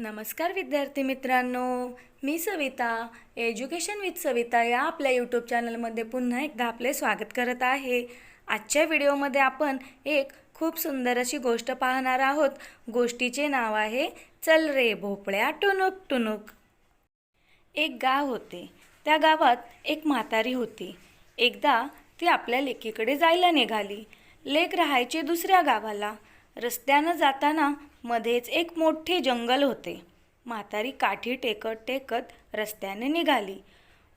नमस्कार विद्यार्थी मित्रांनो मी सविता एज्युकेशन विथ सविता या आपल्या यूट्यूब चॅनलमध्ये पुन्हा एकदा आपले स्वागत करत आहे. आजच्या व्हिडिओमध्ये आपण एक खूप सुंदर अशी गोष्ट पाहणार आहोत. गोष्टीचे नाव आहे चल रे भोपळ्या टुनुक टुनुक एक गाव होते. त्या गावात एक म्हातारी होती. एकदा ती आपल्या लेकीकडे जायला निघाली. लेक राहायचे दुसऱ्या गावाला. रस्त्यानं जाताना मध्येच एक मोठे जंगल होते. म्हातारी काठी टेकत टेकत रस्त्याने निघाली.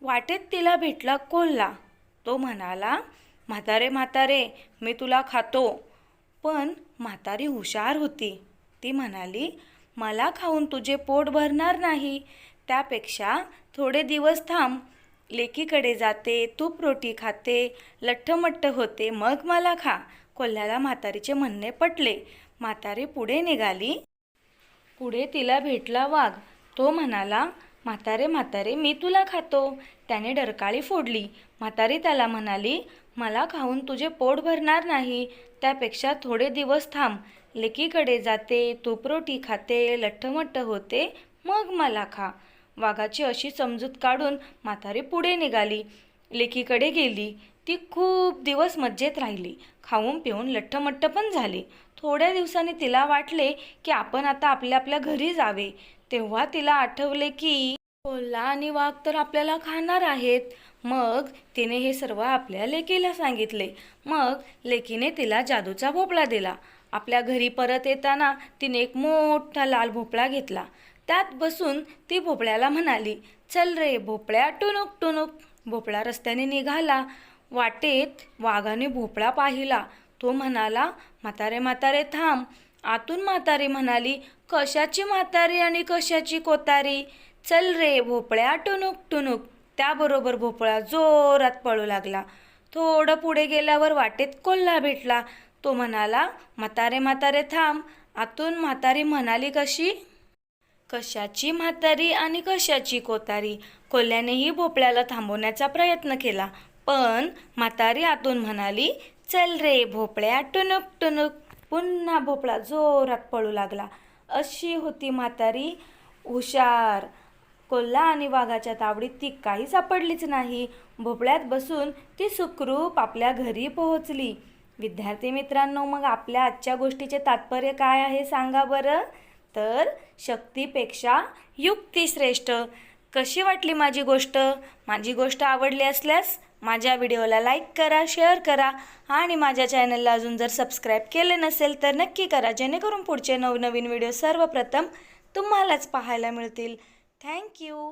वाटेत तिला भेटला कोल्हा. तो म्हणाला म्हातारे म्हातारे मी तुला खातो. पण म्हातारी हुशार होती. ती म्हणाली मला खाऊन तुझे पोट भरणार नाही. त्यापेक्षा थोडे दिवस थांब. लेकीकडे जाते तूप रोटी खाते लठ्ठमट्ट होते मग मला खा. कोल्ह्याला म्हातारीचे म्हणणे पटले. म्हातारी पुढे निघाली. पुढे तिला भेटला वाघ. तो म्हणाला म्हातारे म्हातारे मी तुला खातो. त्याने डरकाळी फोडली. म्हातारी त्याला म्हणाली मला खाऊन तुझे पोट भरणार नाही. त्यापेक्षा थोडे दिवस थांब. लेकीकडे जाते तूपरोटी खाते लठ्ठमठ्ठ होते मग मला खा. वाघाची अशी समजूत काढून म्हातारी पुढे निघाली. लेकीकडे गेली. ती खूप दिवस मज्जेत राहिली. खाऊन पिऊन लठ्ठमट्ट पण झाली. थोड्या दिवसांनी तिला वाटले की आपण आता आपल्या आपल्या घरी जावे. तेव्हा तिला आठवले की कोल्हा आणि वाघ तर आपल्याला खाणार आहेत. मग तिने हे सर्व आपल्या लेकीला सांगितले. मग लेकीने तिला जादूचा भोपळा दिला. आपल्या घरी परत येताना तिने एक मोठा लाल भोपळा घेतला. त्यात बसून ती भोपळ्याला म्हणाली चल रे भोपळ्या टुनुक टुनुक भोपळा रस्त्याने निघाला. वाटेत वाघाने भोपळा पाहिला. तो म्हणाला म्हातारे म्हातारे थांब. आतून म्हातारी म्हणाली कशाची म्हातारी आणि कशाची कोतारी? चल रे भोपळ्या टुनुक टुनुक त्याबरोबर भोपळा जोरात पळू लागला. थोडं पुढे गेल्यावर वाटेत कोल्हा भेटला. तो म्हणाला म्हातारे म्हातारे थांब. आतून म्हातारी म्हणाली कशी? कशाची म्हातारी आणि कशाची कोतारी? कोल्ह्यानेही भोपळ्याला थांबवण्याचा प्रयत्न केला. पण म्हातारी आतून म्हणाली चल रे भोपळ्या टुनुक टुनुक पुन्हा भोपळा जोरात पळू लागला. अशी होती म्हातारी. हुशार. कोल्हा आणि वाघाच्या तावडीत ती काही सापडलीच नाही. भोपळ्यात बसून ती सुखरूप आपल्या घरी पोहोचली. विद्यार्थी मित्रांनो मग आपल्या आजच्या गोष्टीचे तात्पर्य काय आहे सांगा बरं. तर शक्तीपेक्षा युक्ती श्रेष्ठ कशी वाटली माझी गोष्ट? माझी गोष्ट आवडली असल्यास माझ्या व्हिडिओला लाईक करा शेअर करा आणि माझ्या चॅनलला अजून जर सबस्क्राईब केले नसेल तर नक्की करा जेणेकरून पुढचे नवनवीन व्हिडिओ सर्वप्रथम तुम्हालाच पाहायला मिळतील. थँक्यू